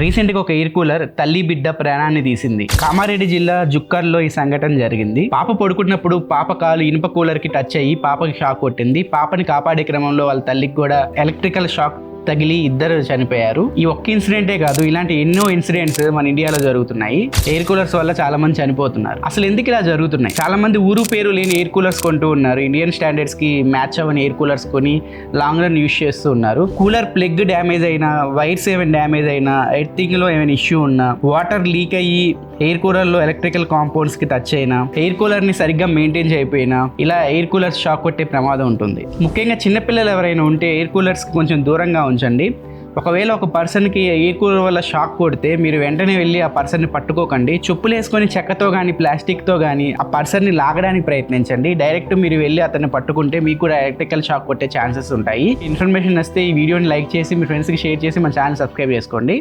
రీసెంట్గా ఒక air cooler తల్లి బిడ్డ ప్రాణాన్ని తీసింది. కామారెడ్డి జిల్లా జుక్కర్లో ఈ సంఘటన జరిగింది. పాప పడుకున్నప్పుడు పాప కాలు ఇనుప కూలర్కి టచ్ అయ్యి పాపకి షాక్ కొట్టింది. పాపని కాపాడే క్రమంలో వాళ్ళ తల్లికి కూడా ఎలక్ట్రికల్ షాక్ తగిలి ఇద్దరు చనిపోయారు. ఈ ఒక్క ఇన్సిడెంటే కాదు ఇలాంటి ఎన్నో ఇన్సిడెంట్స్ మన ఇండియాలో జరుగుతున్నాయి. ఎయిర్ కూలర్స్ వల్ల చాలా మంది చనిపోతున్నారు. అసలు ఎందుకు ఇలా జరుగుతున్నాయి? చాలా మంది ఊరు పేరు లేని ఎయిర్ కూలర్స్ కొంటూ ఉన్నారు. ఇండియన్ స్టాండర్డ్స్కి మ్యాచ్ అవ్వని ఎయిర్ కూలర్స్ కొని లాంగ్ రన్ యూస్ చేస్తూ ఉన్నారు. కూలర్ ప్లగ్ డ్యామేజ్ అయినా వైర్స్ ఏమైనా డ్యామేజ్ అయినా ఎర్తింగ్లో ఏమైనా ఇష్యూ ఉన్నా వాటర్ లీక్ అయ్యి ఎయిర్ కూలర్లో ఎలక్ట్రికల్ కాంపౌండ్స్కి టచ్ అయినా ఎయిర్ కూలర్ని సరిగ్గా మెయింటైన్ చేయకపోయినా ఇలా ఎయిర్ కూలర్స్ షాక్ కొట్టే ప్రమాదం ఉంటుంది. ముఖ్యంగా చిన్నపిల్లలు ఎవరైనా ఉంటే ఎయిర్ కూలర్స్ కొంచెం దూరంగా ఉంచండి. ఒకవేళ ఒక పర్సన్కి ఎయిర్ కూర వల్ల షాక్ కొడితే మీరు వెంటనే వెళ్ళి ఆ పర్సన్ని పట్టుకోకండి. చెప్పులు వేసుకొని చెక్కతో కానీ ప్లాస్టిక్తో కానీ ఆ పర్సన్ని లాగడానికి ప్రయత్నించండి. డైరెక్ట్ మీరు వెళ్ళి అతన్ని పట్టుకుంటే మీకు కూడా ఎలక్ట్రికల్ షాక్ కొట్టే ఛాన్సెస్ ఉంటాయి. ఇన్ఫర్మేషన్ వస్తే ఈ వీడియోని లైక్ చేసి మీ ఫ్రెండ్స్కి షేర్ చేసి మన ఛానల్ సబ్స్క్రైబ్ చేసుకోండి.